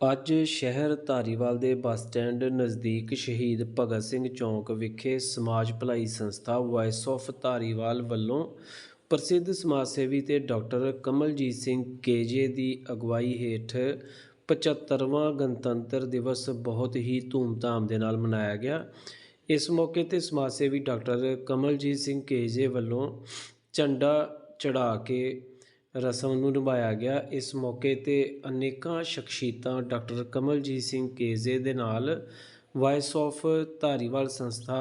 ਅੱਜ ਸ਼ਹਿਰ ਧਾਰੀਵਾਲ ਦੇ ਬੱਸ ਸਟੈਂਡ ਨਜ਼ਦੀਕ ਸ਼ਹੀਦ ਭਗਤ ਸਿੰਘ ਚੌਂਕ ਵਿਖੇ ਸਮਾਜ ਭਲਾਈ ਸੰਸਥਾ ਵਾਇਸ ਆਫ ਧਾਰੀਵਾਲ ਵੱਲੋਂ ਪ੍ਰਸਿੱਧ ਸਮਾਜ ਸੇਵੀ ਤੇ doctor Kamaljeet Singh K J ਅਗਵਾਈ ਹੇਠ 75ਵਾਂ ਗਣਤੰਤਰ ਦਿਵਸ ਬਹੁਤ ਹੀ ਧੂਮਧਾਮ ਦੇ ਨਾਲ ਮਨਾਇਆ ਗਿਆ। ਇਸ ਮੌਕੇ ਤੇ ਸਮਾਜ ਸੇਵੀ ਡਾਕਟਰ ਕਮਲਜੀਤ ਸਿੰਘ ਕੇਜੇ ਵੱਲੋਂ ਝੰਡਾ ਚੜਾ ਕੇ ਰਸਮ ਨੂੰ ਨਿਭਾਇਆ ਗਿਆ। ਇਸ ਮੌਕੇ ਤੇ ਅਨੇਕਾਂ ਸ਼ਖਸੀਅਤਾਂ doctor Kamaljit Singh K J ਨਾਲ ਵਾਇਸ ਆਫ ਧਾਰੀਵਾਲ ਸੰਸਥਾ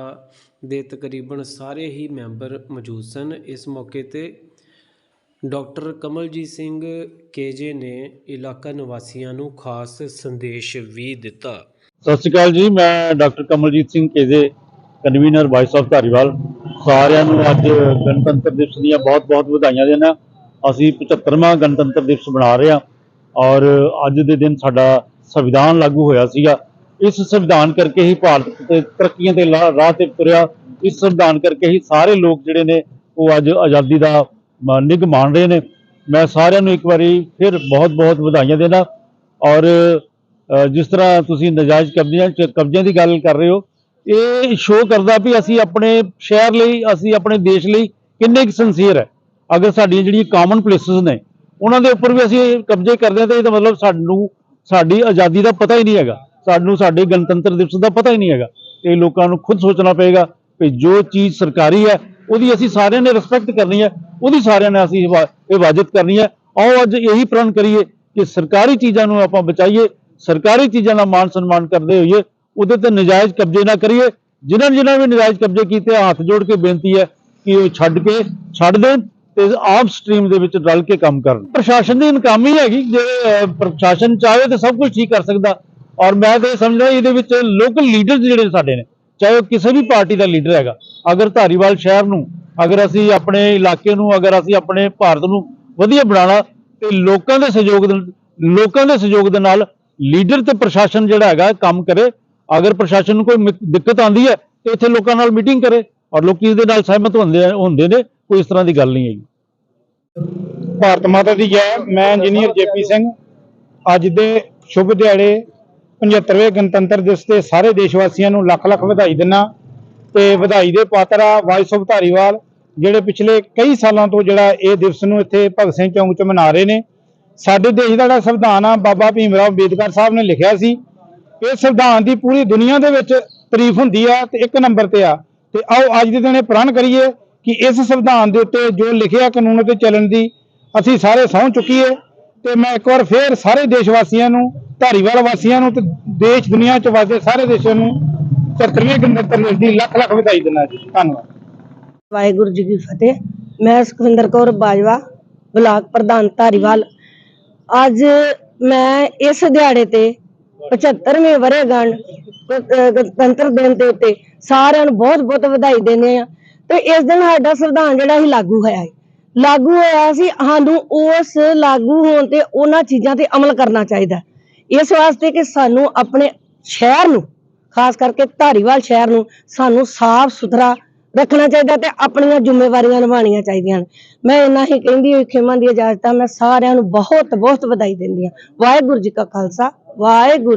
ਦੇ ਤਕਰੀਬਨ ਸਾਰੇ ਹੀ ਮੈਂਬਰ ਮੌਜੂਦ ਸਨ। ਇਸ ਮੌਕੇ ਤੇ ਡਾਕਟਰ ਕਮਲਜੀਤ ਸਿੰਘ ਕੇਜੇ ਨੇ ਇਲਾਕਾ ਨਿਵਾਸੀਆਂ ਨੂੰ ਖਾਸ ਸੰਦੇਸ਼ ਵੀ ਦਿੱਤਾ। ਸਤਿ ਸ਼੍ਰੀ ਅਕਾਲ ਜੀ, ਮੈਂ doctor Kamaljit Singh KJ convener voice of Dhariwal. ਸਾਰਿਆਂ ਨੂੰ ਅੱਜ ਗਣਤੰਤਰ ਦਿਵਸ ਦੀਆਂ ਬਹੁਤ-ਬਹੁਤ ਵਧਾਈਆਂ ਦੇਣਾ ਅਸੀਂ 75ਵਾਂ ਗਣਤੰਤਰ ਦਿਵਸ ਮਨਾ ਰਹੇ ਹਾਂ ਔਰ ਅੱਜ ਦੇ ਦਿਨ ਸਾਡਾ ਸੰਵਿਧਾਨ ਲਾਗੂ ਹੋਇਆ ਸੀਗਾ। ਇਸ ਸੰਵਿਧਾਨ ਕਰਕੇ ਹੀ ਭਾਰਤ ਤੇ ਤਰੱਕੀਆਂ ਦੇ ਲਾ- ਰਾਹ ਤੇ ਤੁਰਿਆ। ਇਸ ਸੰਵਿਧਾਨ ਕਰਕੇ ਹੀ ਸਾਰੇ ਲੋਕ ਜਿਹੜੇ ਨੇ, ਉਹ ਅੱਜ ਆਜ਼ਾਦੀ ਦਾ ਮ- ਨਿੱਘ ਮਾਣ ਰਹੇ ਨੇ। ਮੈਂ ਸਾਰਿਆਂ ਨੂੰ ਇੱਕ ਵਾਰੀ ਫਿਰ ਬਹੁਤ-ਬਹੁਤ ਵਧਾਈਆਂ ਦੇਣਾ ਔਰ ਜਿਸ ਤਰ੍ਹਾਂ ਤੁਸੀਂ ਨਜਾਇਜ਼ ਕਬਜ਼ਿਆਂ ਚ, ਕਬਜ਼ਿਆਂ ਦੀ ਗੱਲ ਕਰ ਰਹੇ ਹੋ, ਇਹ ਸ਼ੋਅ ਕਰਦਾ ਵੀ ਅਸੀਂ ਆਪਣੇ ਸ਼ਹਿਰ ਲਈ, ਅਸੀਂ ਆਪਣੇ ਦੇਸ਼ ਲਈ ਕਿੰਨੇ ਕੁ ਸਿੰਸੀਅਰ ਹੈ। ਅਗਰ ਸਾਡੀਆਂ ਜਿਹੜੀਆਂ ਕਾਮਨ ਪਲੇਸਸ ਨੇ, ਉਹਨਾਂ ਦੇ ਉੱਪਰ ਵੀ ਅਸੀਂ ਕਬਜ਼ੇ ਕਰਦੇ ਹਾਂ ਤਾਂ ਇਹਦਾ ਮਤਲਬ ਸਾਨੂੰ, ਸਾਡੀ ਆਜ਼ਾਦੀ ਦਾ ਪਤਾ ਹੀ ਨਹੀਂ ਹੈਗਾ। ਸਾਨੂੰ ਸਾਡੇ ਗਣਤੰਤਰ ਦਿਵਸ ਦਾ ਪਤਾ ਹੀ ਨਹੀਂ ਹੈਗਾ। ਇਹ ਲੋਕਾਂ ਨੂੰ ਖੁਦ ਸੋਚਣਾ ਪਏਗਾ ਕਿ ਜੋ ਚੀਜ਼ ਸਰਕਾਰੀ ਹੈ, ਉਹਦੀ ਅਸੀਂ ਸਾਰਿਆਂ ਨੇ ਰਿਸਪੈਕਟ ਕਰਨੀ ਹੈ, ਉਹਦੀ ਸਾਰਿਆਂ ਨੇ ਅਸੀਂ ਹਿਫਾ- ਹਿਫਾਜ਼ਤ ਕਰਨੀ ਹੈ। ਆਓ ਅੱਜ ਇਹੀ ਪ੍ਰਣ ਕਰੀਏ ਕਿ ਸਰਕਾਰੀ ਚੀਜ਼ਾਂ ਨੂੰ ਆਪਾਂ ਬਚਾਈਏ, ਸਰਕਾਰੀ ਚੀਜ਼ਾਂ ਦਾ ਮਾਣ ਸਨਮਾਨ ਕਰਦੇ ਹੋਈਏ, ਉਹਦੇ ਤੇ ਨਜਾਇਜ਼ ਕਬਜ਼ੇ ਨਾ ਕਰੀਏ। ਜਿਨ੍ਹਾਂ ਨੇ ਜਿਨ੍ਹਾਂ ਵੀ ਨਜਾਇਜ਼ ਕਬਜ਼ੇ ਕੀਤੇ ਹੱਥ ਜੋੜ ਕੇ ਬੇਨਤੀ ਹੈ ਕਿ ਉਹ ਛੱਡ ਕੇ, ਛੱਡ ਦੇਣ। ਤੇ ਆਮ ਸਟਰੀਮ ਦੇ ਵਿੱਚ ਰਲ ਕੇ ਕੰਮ ਕਰਨ। ਪ੍ਰਸ਼ਾਸਨ ਦੀ ਇਨਕਾਮੀ ਹੈਗੀ, ਜੇ ਪ੍ਰਸ਼ਾਸਨ ਚਾਹੇ ਤਾਂ ਸਭ ਕੁਝ ਠੀਕ ਕਰ ਸਕਦਾ। ਔਰ ਮੈਂ ਤਾਂ ਇਹ ਸਮਝਦਾ ਇਹਦੇ ਵਿੱਚ ਲੋਕਲ ਲੀਡਰਸ ਜਿਹੜੇ ਸਾਡੇ ਨੇ, ਚਾਹੇ ਉਹ ਕਿਸੇ ਵੀ ਪਾਰਟੀ ਦਾ ਲੀਡਰ ਹੈਗਾ, ਅਗਰ ਧਾਰੀਵਾਲ ਸ਼ਹਿਰ ਨੂੰ, ਅਗਰ ਅਸੀਂ ਆਪਣੇ ਇਲਾਕੇ ਨੂੰ, ਅਗਰ ਅਸੀਂ ਆਪਣੇ ਭਾਰਤ ਨੂੰ ਵਧੀਆ ਬਣਾਉਣਾ, ਤੇ ਲੋਕਾਂ ਦੇ ਸਹਿਯੋਗ ਲੋਕਾਂ ਦੇ ਸਹਿਯੋਗ ਦੇ ਨਾਲ ਲੀਡਰ ਤੇ ਪ੍ਰਸ਼ਾਸਨ ਜਿਹੜਾ ਹੈਗਾ ਕੰਮ ਕਰੇ। ਅਗਰ ਪ੍ਰਸ਼ਾਸਨ ਨੂੰ ਕੋਈ ਦਿੱਕਤ ਆਂਦੀ ਹੈ, ਤੇ ਇੱਥੇ ਲੋਕਾਂ ਨਾਲ ਮੀਟਿੰਗ ਕਰੇ। ਔਰ ਲੋਕੀ ਇਹਦੇ ਨਾਲ ਸਹਿਮਤ ਹੁੰਦੇ ਹੁੰਦੇ ਨੇ ਕੋਈ ਇਸ ਤਰ੍ਹਾਂ ਦੀ ਗੱਲ ਨਹੀਂ ਹੈਗੀ। ਭਾਰਤ ਮਾਤਾ ਦੀ ਜੈ। ਮੈਂ ਇੰਜੀਨੀਅਰ ਜੇਪੀ ਸਿੰਘ। ਅੱਜ ਦੇ ਸ਼ੁਭ ਦਿਹਾੜੇ 75ਵੇਂ ਗਣਤੰਤਰ ਦਿਵਸ ਤੇ ਸਾਰੇ ਦੇਸ਼ ਵਾਸੀਆਂ ਨੂੰ ਲੱਖ ਲੱਖ ਵਧਾਈ ਦਿੰਨਾ ਤੇ ਵਧਾਈ ਦੇ ਪਾਤਰ ਆ ਵਾਇਸ ਆਫ ਧਾਰੀਵਾਲ, ਜਿਹੜੇ ਪਿਛਲੇ ਕਈ ਸਾਲਾਂ ਤੋਂ ਜਿਹੜਾ ਇਹ ਦਿਵਸ ਨੂੰ ਇੱਥੇ ਭਗਤ ਸਿੰਘ ਚੌਂਕ 'ਚ ਮਨਾ ਰਹੇ ਨੇ। ਸਾਡੇ ਦੇਸ਼ ਦਾ ਜਿਹੜਾ ਸੰਵਿਧਾਨ ਆ, ਬਾਬਾ ਭੀਮ ਰਾਓ ਅੰਬੇਦਕਰ ਸਾਹਿਬ ਨੇ ਲਿਖਿਆ ਸੀ। ਇਹ ਸੰਵਿਧਾਨ ਦੀ ਪੂਰੀ ਦੁਨੀਆ ਦੇ ਵਿੱਚ ਤਾਰੀਫ ਹੁੰਦੀ ਆ ਤੇ ਇੱਕ ਨੰਬਰ ਤੇ ਆ। ਤੇ ਆਓ ਅੱਜ ਦੇ ਦਿਨ ਇਹ ਪ੍ਰਣ ਕਰੀਏ। ਕਿ ਇਸ ਸੰਵਿਧਾਨ ਦੇ ਉੱਤੇ ਜੋ ਲਿਖਿਆ ਕਾਨੂੰਨ ਤੇ ਚੱਲਣ ਦੀ ਅਸੀਂ ਸਾਰੇ ਸਹੁੰ ਚੁੱਕੀਏ ਤੇ ਮੈਂ ਇੱਕ ਵਾਰ ਫੇਰ ਸਾਰੇ ਦੇਸ਼ ਵਾਸੀਆਂ ਨੂੰ, ਧਾਰੀਵਾਲ ਵਾਸੀਆਂ ਨੂੰ ਤੇ ਦੇਸ਼, ਦੁਨੀਆ ਚ ਵਸਦੇ ਸਾਰੇ ਦੇਸ਼ਾਂ ਨੂੰ 73ਵੇਂ ਗਣਤੰਤਰ ਦਿਵਸ ਦੀ ਲੱਖ ਲੱਖ ਵਧਾਈ ਦਿੰਦਾ ਜੀ। ਧੰਨਵਾਦ। ਵਾਹਿਗੁਰੂ ਜੀ ਕੀ ਫਤਿਹ। ਮੈਂ ਸੁਖਵਿੰਦਰ ਕੌਰ ਬਾਜਵਾ, ਬਲਾਕ ਪ੍ਰਧਾਨ ਧਾਰੀਵਾਲ। ਅੱਜ ਮੈਂ ਇਸ ਦਿਹਾੜੇ ਤੇ 75ਵੇਂ ਵਰ੍ਹੇਗੰਢ ਗਣਤੰਤਰ ਦਿਨ ਦੇ ਉੱਤੇ ਸਾਰਿਆਂ ਨੂੰ ਬਹੁਤ ਬਹੁਤ ਵਧਾਈ ਦਿੰਦੇ ਆ ਤੇ ਇਸ ਦਿਨ ਸਾਡਾ ਸੰਵਿਧਾਨ ਜਿਹੜਾ ਸੀ ਲਾਗੂ ਹੋਇਆ ਹੈ ਲਾਗੂ ਹੋਇਆ ਸੀ, ਸਾਨੂੰ ਉਸ ਲਾਗੂ ਹੋਣ ਤੇ ਉਹਨਾਂ ਚੀਜ਼ਾਂ ਤੇ ਅਮਲ ਕਰਨਾ ਚਾਹੀਦਾ। ਇਸ ਵਾਸਤੇ ਕਿ ਸਾਨੂੰ ਆਪਣੇ ਸ਼ਹਿਰ ਨੂੰ, ਖਾਸ ਕਰਕੇ ਧਾਰੀਵਾਲ ਸ਼ਹਿਰ ਨੂੰ, ਸਾਨੂੰ ਸਾਫ਼ ਸੁਥਰਾ ਰੱਖਣਾ ਚਾਹੀਦਾ ਤੇ ਆਪਣੀਆਂ ਜ਼ਿੰਮੇਵਾਰੀਆਂ ਨਿਭਾਉਣੀਆਂ ਚਾਹੀਦੀਆਂ ਹਨ। ਮੈਂ ਇੰਨਾ ਹੀ ਕਹਿੰਦੀ ਹੋਈ ਖੇਮਾਂ ਦੀ ਇਜਾਜ਼ਤ ਆ ਮੈਂ ਸਾਰਿਆਂ ਨੂੰ ਬਹੁਤ ਬਹੁਤ ਵਧਾਈ ਦਿੰਦੀ ਹਾਂ। ਵਾਹਿਗੁਰੂ ਜੀ ਕਾ ਖਾਲਸਾ, ਵਾਹਿਗੁਰੂ